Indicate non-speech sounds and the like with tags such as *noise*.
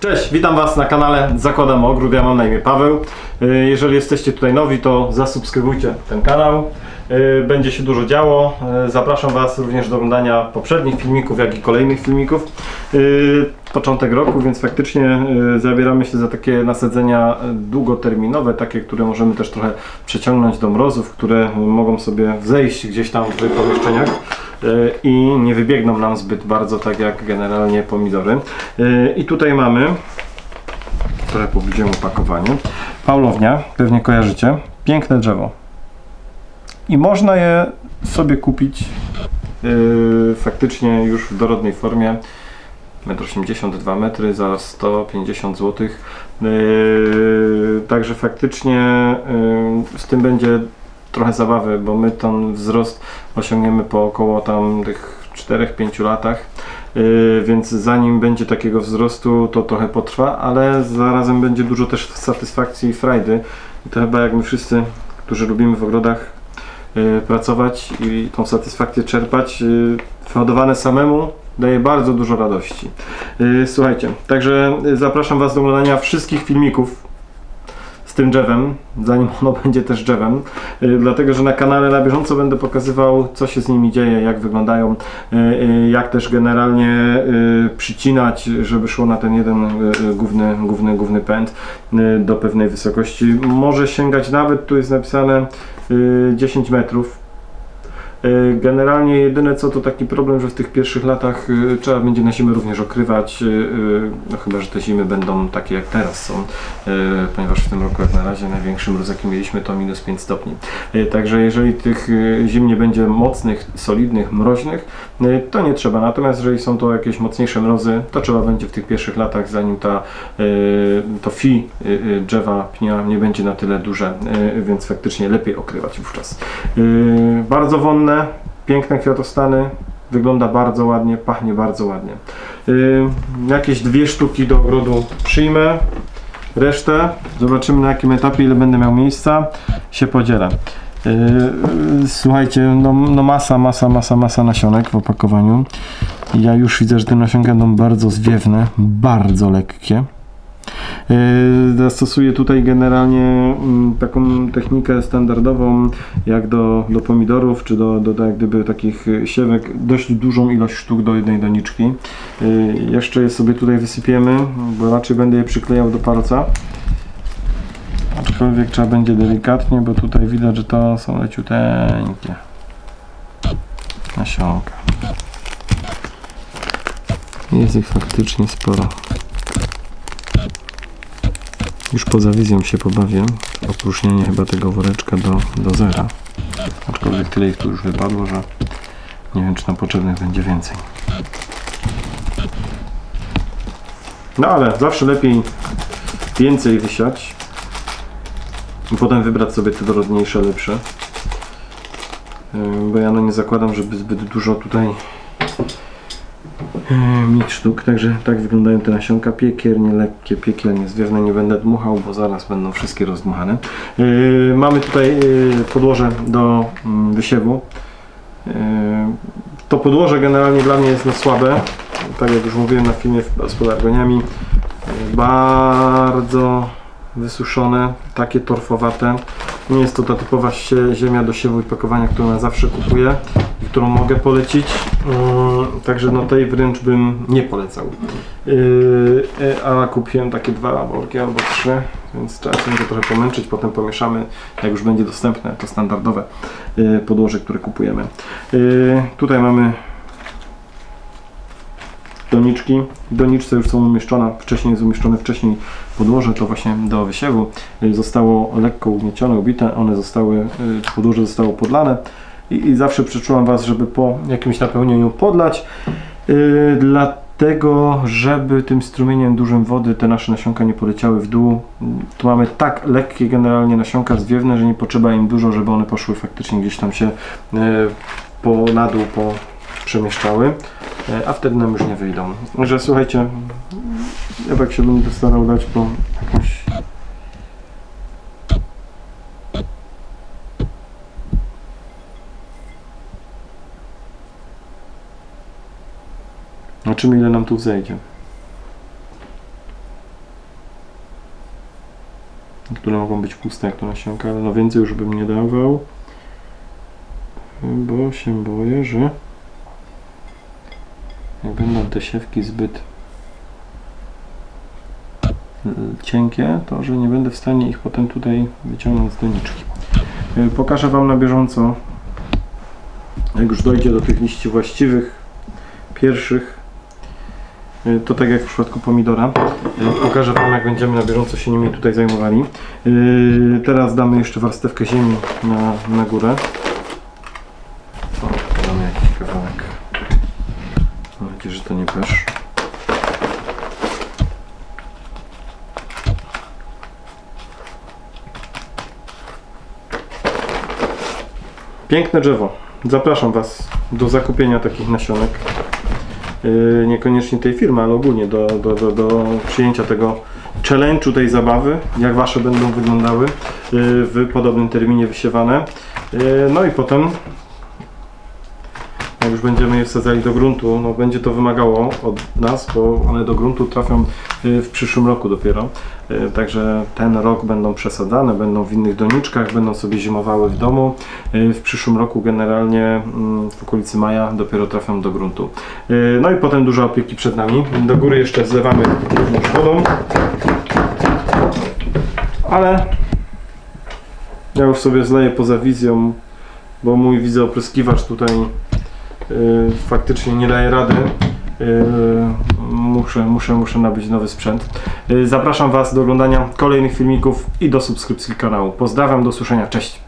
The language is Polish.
Cześć, witam Was na kanale Zakładam Ogród, ja mam na imię Paweł. Y, Jeżeli jesteście tutaj nowi, to zasubskrybujcie ten kanał. Y, Będzie się dużo działo. Y, Zapraszam Was również do oglądania poprzednich filmików, jak i kolejnych filmików. Początek roku, więc faktycznie zabieramy się za takie nasadzenia długoterminowe, takie, które możemy też trochę przeciągnąć do mrozów, które mogą sobie zejść gdzieś tam w pomieszczeniach i nie wybiegną nam zbyt bardzo, tak jak generalnie pomidory. Y, I tutaj mamy, trochę pobliżyłem opakowanie, Paulownia, pewnie kojarzycie, piękne drzewo. I można je sobie kupić y, faktycznie już w dorodnej formie. 1,82 m za 150 zł. Yy, także faktycznie yy, z tym będzie trochę zabawy, bo my ten wzrost osiągniemy po około tam tych 4-5 latach. Yy, więc zanim będzie takiego wzrostu, to trochę potrwa, ale zarazem będzie dużo też satysfakcji i frajdy. I to chyba jak my wszyscy, którzy lubimy w ogrodach yy, pracować i tą satysfakcję czerpać, yy, hodowane samemu daje bardzo dużo radości. Yy, Słuchajcie, także zapraszam Was do oglądania wszystkich filmików tym drzewem, zanim ono *laughs* będzie też drzewem, yy, dlatego że na kanale na bieżąco będę pokazywał, co się z nimi dzieje, jak wyglądają, yy, yy, jak też generalnie przycinać, żeby szło na ten jeden główny, główny, główny pęd do pewnej wysokości. Może sięgać nawet, tu jest napisane yy, 10 metrów. Y, Generalnie jedyne co to taki problem, że w tych pierwszych latach y, trzeba będzie na zimę również okrywać, y, no chyba, że te zimy będą takie jak teraz są, ponieważ w tym roku jak na razie największy mróz jaki mieliśmy to minus 5 stopni. Także jeżeli tych zim nie będzie mocnych, solidnych, mroźnych, to nie trzeba. Natomiast jeżeli są to jakieś mocniejsze mrozy, to trzeba będzie w tych pierwszych latach, zanim ta, to fi drzewa, pnia nie będzie na tyle duże, więc faktycznie lepiej okrywać wówczas. Bardzo wonne, piękne kwiatostany, wygląda bardzo ładnie, pachnie bardzo ładnie. Y, Jakieś dwie sztuki do ogrodu przyjmę, resztę zobaczymy na jakim etapie, ile będę miał miejsca, się podzielę. Y, y, Słuchajcie, no, no masa, masa, masa, masa nasionek w opakowaniu. Ja już widzę, że te nasionka będą bardzo zwiewne, bardzo lekkie. Yy, Zastosuję tutaj generalnie mm, taką technikę standardową, jak do, do pomidorów, czy do, do, jak gdyby takich siewek, dość dużą ilość sztuk do jednej doniczki. Yy, Jeszcze je sobie tutaj wysypiemy, bo raczej będę je przyklejał do palca. Aczkolwiek trzeba będzie delikatnie, bo tutaj widać, że to są leciuteńkie nasionka. Jest ich faktycznie sporo. Już poza wizją się pobawię. Opróżnienie chyba tego woreczka do, do zera. Aczkolwiek tyle ich tu już wypadło, że nie wiem, czy nam potrzebnych będzie więcej. No ale zawsze lepiej więcej wysiać i potem wybrać sobie te dorodniejsze, lepsze. Bo ja no nie zakładam, żeby zbyt dużo tutaj mieć sztuk, także tak wyglądają te nasionka piekiernie, lekkie, piekielnie zwiewne, nie będę dmuchał, bo zaraz będą wszystkie rozdmuchane. Yy, mamy tutaj yy, podłoże do mm, wysiewu. Yy, to podłoże generalnie dla mnie jest no słabe, tak jak już mówiłem na filmie z podargoniami. Yy, bardzo wysuszone, takie torfowate. Nie jest to ta typowa ziemia do siewu i pakowania, którą ja zawsze kupuję i którą mogę polecić. Yy, także no tej wręcz bym nie polecał. Yy, yy, a kupiłem takie dwa worki albo trzy, więc trzeba się trochę pomęczyć, potem pomieszamy, jak już będzie dostępne, to standardowe yy, podłoże, które kupujemy. Yy, tutaj mamy doniczki. W doniczce już są umieszczone, wcześniej jest umieszczone wcześniej podłoże, to właśnie do wysiewu. Y, Zostało lekko ugniecione, ubite, one zostały, y, podłoże zostało podlane i, i zawsze przeczułam Was, żeby po jakimś napełnieniu podlać. Yy, dlatego, żeby tym strumieniem dużym wody te nasze nasionka nie poleciały w dół. Tu mamy tak lekkie generalnie nasionka zwiewne, że nie potrzeba im dużo, żeby one poszły faktycznie gdzieś tam się yy, po, na dół po, przemieszczały, a wtedy nam już nie wyjdą. Że słuchajcie, ja tak się będę starał dać po jakąś Zobaczymy ile nam tu zejdzie. które mogą być puste to nasionka, ale no więcej już bym nie dawał, bo się boję, że jak będą te siewki zbyt y, cienkie, to że nie będę w stanie ich potem tutaj wyciągnąć z doniczki. Y, Pokażę Wam na bieżąco, jak już dojdzie do tych liści właściwych, pierwszych, y, to tak jak w przypadku pomidora, pokażę Wam jak będziemy na bieżąco się nimi tutaj zajmowali. Teraz damy jeszcze warstewkę ziemi na, na górę. O, damy jakiś kawałek. Mam nadzieję, że to nie pesz. Piękne drzewo. Zapraszam Was do zakupienia takich nasionek. Yy, niekoniecznie tej firmy, ale ogólnie do, do, do, do przyjęcia tego challenge'u, tej zabawy, jak Wasze będą wyglądały yy, w podobnym terminie wysiewane. Yy, no i potem jak już będziemy je wsadzali do gruntu, no będzie to wymagało od nas, bo one do gruntu trafią y, w przyszłym roku dopiero. Y, Także ten rok będą przesadzane, będą w innych doniczkach, będą sobie zimowały w domu. Y, W przyszłym roku generalnie mm, w okolicy maja dopiero trafią do gruntu. No i potem dużo opieki przed nami. Do góry jeszcze zlewamy wodą. Ale ja już sobie zleję poza wizją, bo mój wizeopryskiwacz tutaj y, faktycznie nie daje rady. Y, muszę, muszę, muszę nabyć nowy sprzęt. Y, zapraszam Was do oglądania kolejnych filmików i do subskrypcji kanału. Pozdrawiam, do usłyszenia, cześć!